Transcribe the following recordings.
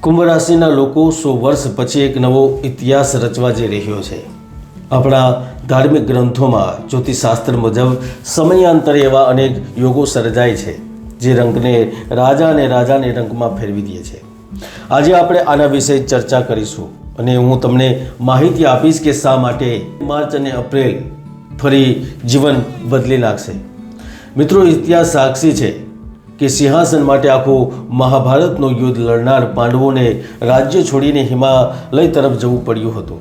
કુંભ રાશિના લોકો સો વર્ષ પછી એક નવો ઇતિહાસ રચવા જઈ રહ્યો છે. આપણા ધાર્મિક ગ્રંથોમાં જ્યોતિષશાસ્ત્ર મુજબ સમયાંતરે એવા અનેક યોગો સર્જાય છે, જે રંગને રાજા અને રાજાને રંગમાં ફેરવી દે છે. આજે આપણે આના વિશે ચર્ચા કરીશું અને હું તમને માહિતી આપીશ કે શા માટે માર્ચ અને એપ્રિલ ફરી જીવન બદલી નાખશે. મિત્રો, ઇતિહાસ સાક્ષી છે કે સિંહાસન માટે આખું મહાભારતનું યુદ્ધ લડનાર પાંડવોને રાજ્ય છોડીને હિમાલય તરફ જવું પડ્યું હતું.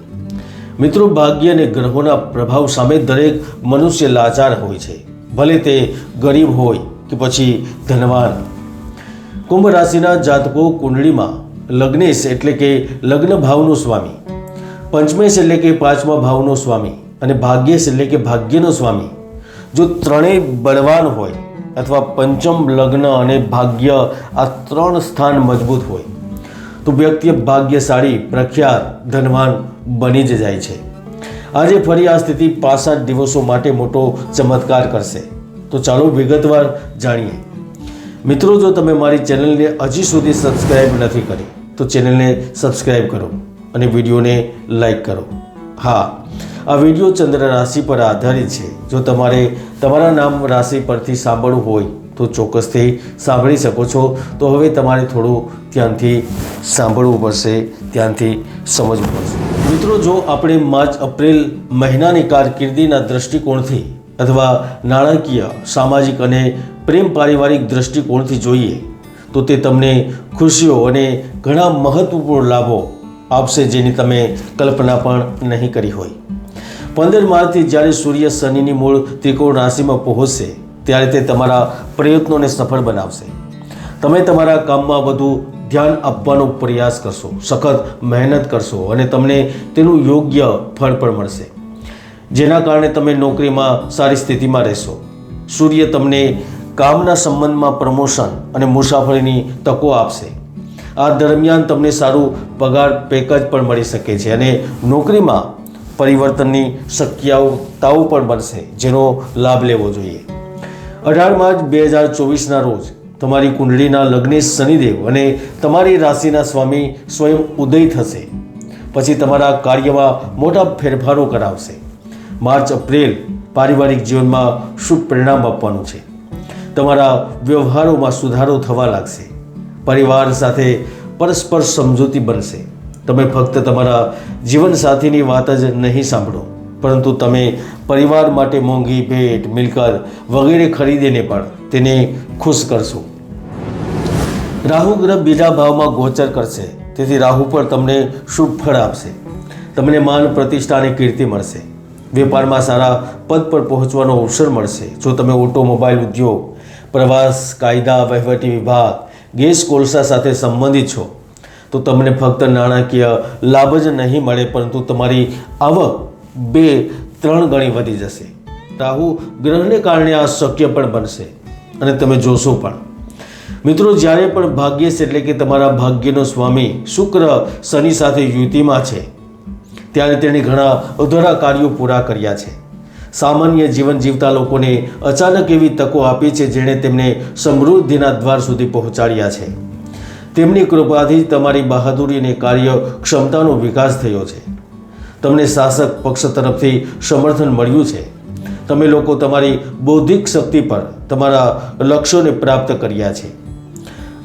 મિત્રો, ભાગ્ય અને ગ્રહોના પ્રભાવ સામે દરેક મનુષ્ય લાચાર હોય છે. ભલે તે ગરીબ હોય કે પછી ધનવાન. કુંભ રાશિના જાતકો કુંડળીમાં લગ્નેશ એટલે કે લગ્ન ભાવનો સ્વામી, પંચમેશ એટલે કે પાંચમા ભાવનો સ્વામી અને ભાગ્યેશ એટલે કે ભાગ્યનો સ્વામી. જો ત્રણેય બળવાન હોય અથવા પંચમ લગ્ન અને ભાગ્ય આ ત્રણ સ્થાન મજબૂત હોય. તો વ્યક્તિ ભાગ્યશાળી, પ્રખ્યાત, ધનવાન બની જ જાય છે. આજે ફરી આ સ્થિતિ પાસઠ દિવસો માટે મોટો ચમત્કાર કરશે. તો ચાલો વિગતવાર જાણીએ. મિત્રો, જો તમે મારી ચેનલને હજી સુધી સબસ્ક્રાઈબ નથી કરી, તો ચેનલને સબસ્ક્રાઈબ કરો અને વિડીયોને લાઈક કરો. હા, આ વીડિયો ચંદ્ર રાશિ પર આધારિત છે. જો તમારે તમારા નામ રાશિ પરથી સાંભળવું હોય તો ચોક્કસથી સાંભળી શકો છો. તો હવે તમારે થોડું ધ્યાનથી સાંભળવું પડશે, ધ્યાનથી સમજવું પડશે. મિત્રો, જો આપણે માર્ચ, એપ્રિલ મહિનાની કારકિર્દીના દૃષ્ટિકોણથી અથવા નાણાકીય, સામાજિક અને પ્રેમ પારિવારિક દૃષ્ટિકોણથી જોઈએ, તો તે તમને ખુશીઓ અને ઘણા મહત્વપૂર્ણ લાભો આપશે જેની તમે કલ્પના પણ નહીં કરી હોય. પંદર માર્ચથી જ્યારે સૂર્ય શનિની મૂળ ત્રિકોણ રાશિમાં પહોંચશે, ત્યારે તે તમારા પ્રયત્નોને સફળ બનાવશે. તમે તમારા કામમાં વધુ ધ્યાન આપવાનો પ્રયાસ કરશો, સખત મહેનત કરશો અને તમને તેનું યોગ્ય ફળ પણ મળશે. જેના કારણે તમે નોકરીમાં સારી સ્થિતિમાં રહેશો. સૂર્ય તમને કામના સંબંધમાં પ્રમોશન અને મુસાફરીની તકો આપશે. આ દરમિયાન તમને સારું પગાર પેકેજ પણ મળી શકે છે અને નોકરીમાં પરિવર્તનની શક્યતાઓ પણ બનશે, જેનો લાભ લેવો જોઈએ. અઢાર માર્ચ બે હજાર ચોવીસના રોજ તમારી કુંડળીના લગ્નેશ શનિદેવ અને તમારી રાશિના સ્વામી સ્વયં ઉદય થશે. પછી તમારા કાર્યમાં મોટા ફેરફારો કરાવશે. માર્ચ, એપ્રિલ પારિવારિક જીવનમાં શુભ પરિણામ આપવાનું છે. તમારા વ્યવહારોમાં સુધારો થવા લાગશે. પરિવાર સાથે પરસ્પર સમજૂતી બનશે. તમે ફક્ત તમારા જીવનસાથીની વાત જ નહીં સાંભળો. પરંતુ તમે પરિવાર માટે મોંઘી ભેટ, મિલકત વગેરે ખરીદીને પણ તેને ખુશ કરશો. રાહુ ગ્રહ બીજા ભાવમાં ગોચર કરશે. તેથી રાહુ પર તમને શુભ ફળ આપશે. તમને માન, પ્રતિષ્ઠા અને કીર્તિ મળશે. વેપારમાં સારા પદ પર પહોંચવાનો અવસર મળશે. જો તમે ઓટોમોબાઈલ ઉદ્યોગ, પ્રવાસ, કાયદા, વહીવટી વિભાગ, ગેસ કોલસા સાથે સંબંધિત છો તો તમને ફક્ત નાણાકીય લાભ જ નહીં મળે, પરંતુ તમારી આવક બે, ત્રણ ગણી વધી જશે. રાહુ ગ્રહને કારણે આ શક્ય પણ બનશે. અને તમે જોશો પણ. મિત્રો, જ્યારે પણ ભાગ્યેશ એટલે કે તમારા ભાગ્યનો સ્વામી શુક્ર શનિ સાથે યુતિમાં છે, ત્યારે તેણે ઘણા અધૂરા કાર્યો પૂરા કર્યા છે. સામાન્ય જીવન જીવતા લોકોને અચાનક એવી તકો આપી છે જેણે તેમને સમૃદ્ધિના દ્વાર સુધી પહોંચાડ્યા છે. તેમની કૃપાથી જ તમારી બહાદુરી અને કાર્ય ક્ષમતાનો વિકાસ થયો છે. તમને શાસક પક્ષ તરફથી સમર્થન મળ્યું છે. તમે લોકો તમારી બૌદ્ધિક શક્તિ પર તમારા લક્ષ્યોને પ્રાપ્ત કર્યા છે.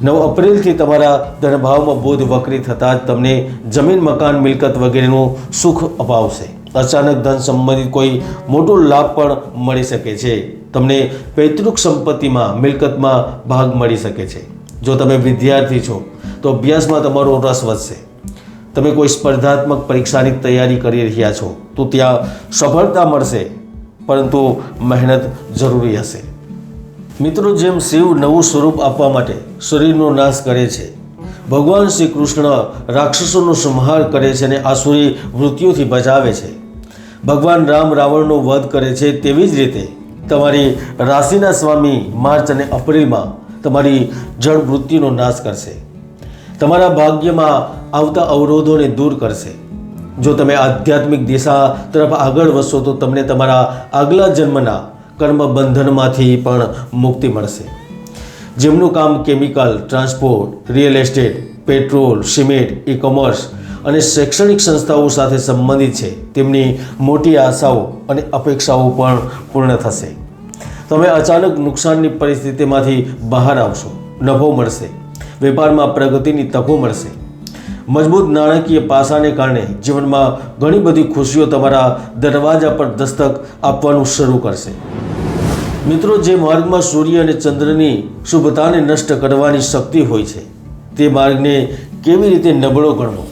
નવ એપ્રિલથી તમારા ધનભાવમાં બોધ વક્રી થતાં જ તમને જમીન, મકાન, મિલકત વગેરેનું સુખ અપાવશે. અચાનક ધન સંબંધિત કોઈ મોટો લાભ પણ મળી શકે છે. તમને પૈતૃક સંપત્તિમાં, મિલકતમાં ભાગ મળી શકે છે. જો તમે વિદ્યાર્થી છો, તો અભ્યાસમાં તમારો રસ વધશે. તમે કોઈ સ્પર્ધાત્મક પરીક્ષાની તૈયારી કરી રહ્યા છો, તો ત્યાં સફળતા મળશે, પરંતુ મહેનત જરૂરી હશે. મિત્રો, જેમ શિવ નવું સ્વરૂપ આપવા માટે શરીરનો નાશ કરે છે, ભગવાન શ્રી કૃષ્ણ રાક્ષસોનો સંહાર કરે છે અને આસુરી મૃત્યુથી બચાવે છે. ભગવાન રામ રાવણનો વધ કરે છે તેવી જ રીતે તમારી રાશિના સ્વામી માર્ચ અને એપ્રિલમાં તમારી જળ વૃત્તિનો નાશ કરશે. તમારા ભાગ્યમાં આવતા અવરોધોને દૂર કરશે. જો તમે આધ્યાત્મિક દિશા તરફ આગળ વધશો તો તમને તમારા આગલા જન્મના કર્મ બંધનમાંથી પણ મુક્તિ મળશે. જેમનું કામ chemical, transport, real estate, petrol, cement e commerce અને શૈક્ષણિક સંસ્થાઓ સાથે સંબંધિત છે, તેમની મોટી આશાઓ અને અપેક્ષાઓ પણ પૂર્ણ થશે. તમે અચાનક નુકસાનની પરિસ્થિતિમાંથી બહાર આવશો. નફો મળશે. વેપારમાં પ્રગતિની તકો મળશે. મજબૂત નાણાકીય પાસાને કારણે જીવનમાં ઘણી બધી ખુશીઓ તમારા દરવાજા પર દસ્તક આપવાનું શરૂ કરશે. મિત્રો, જે માર્ગમાં સૂર્ય અને ચંદ્રની શુભતાને નષ્ટ કરવાની શક્તિ હોય છે, તે માર્ગને કેવી રીતે નબળો ગણવો?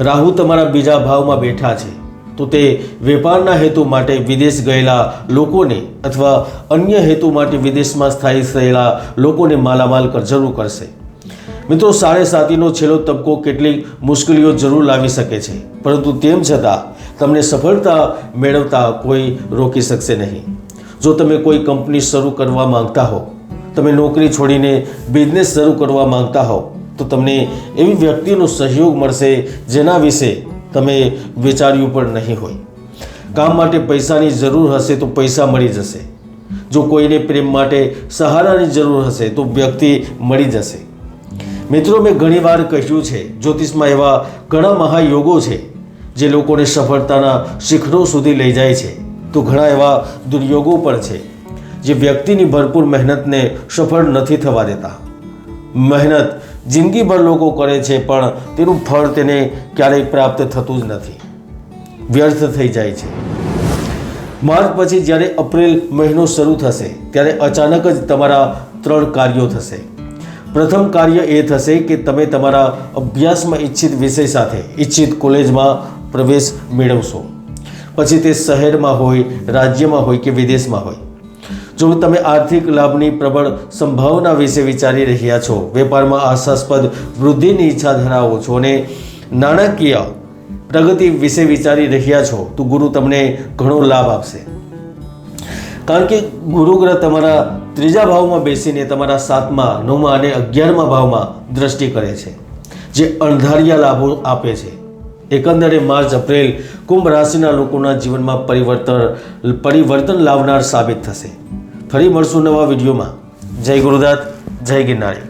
રાહુ તમારા બીજા ભાવમાં બેઠા છે. તો તે વેપારના હેતુ માટે વિદેશ ગયેલા લોકોને અથવા અન્ય હેતુ માટે વિદેશમાં સ્થાયી થયેલા લોકોને માલામાલ કર, જરૂર કરશે. મિત્રો, સાડે સાતીનો છેલ્લો તબક્કો કેટલીક મુશ્કેલીઓ જરૂર લાવી શકે છે. પરંતુ તેમ છતાં, તમને સફળતા મેળવતા કોઈ રોકી શકશે નહીં. જો તમે કોઈ કંપની શરૂ કરવા માંગતા હો, તમે નોકરી છોડીને બિઝનેસ શરૂ કરવા માંગતા હો, તો તમને એવી વ્યક્તિનો સહયોગ મળશે જેના વિશે તમે વિચાર્યું પણ નહીં હોય. કામ માટે પૈસાની જરૂર હશે તો પૈસા મળી જશે. જો કોઈને પ્રેમ માટે સહારાની જરૂર હશે તો વ્યક્તિ મળી જશે. મિત્રો, મેં ઘણીવાર કહ્યું છે, જ્યોતિષમાં એવા ઘણા મહાયોગો છે, જે લોકોને સફળતાના શિખરો સુધી લઈ જાય છે. તો ઘણા એવા દુર્યોગો પણ છે, જે વ્યક્તિની ભરપૂર મહેનતને સફળ નથી થવા દેતા. મહેનત જિંદગીભર લોકો કરે છે, પણ તેનું ફળ તેને ક્યારેય પ્રાપ્ત થતું જ નથી. વ્યર્થ થઈ જાય છે. માર્ચ પછી જ્યારે એપ્રિલ મહિનો શરૂ થશે, ત્યારે અચાનક જ તમારા ત્રણ કાર્યો થશે. પ્રથમ કાર્ય એ થશે કે તમે તમારા અભ્યાસમાં ઈચ્છિત વિષય સાથે, ઈચ્છિત કોલેજમાં પ્રવેશ મેળવશો. પછી તે શહેરમાં હોય, રાજ્યમાં હોય કે વિદેશમાં હોય. જો તમે આર્થિક લાભની પ્રબળ સંભાવના વિશે વિચારી રહ્યા છો, વેપારમાં આશાસ્પદ વૃદ્ધિની ઈચ્છા ધરાવો છો અને નાણાકીય પ્રગતિ વિશે વિચારી રહ્યા છો, તો ગુરુ તમને ઘણો લાભ આપશે. કારણ કે ગુરુગ્રહ તમારા ત્રીજા ભાવમાં બેસીને તમારા સાતમા, નવમા અને અગિયારમા ભાવમાં દ્રષ્ટિ કરે છે, જે અણધાર્યા લાભો આપે છે. એકંદરે માર્ચ, એપ્રિલ કુંભ રાશિના લોકોના જીવનમાં પરિવર્તન પરિવર્તન લાવનાર સાબિત થશે. ફરી મળશું નવા વિડીયોમાં. જય ગુરુદાત જય ગિરનારી.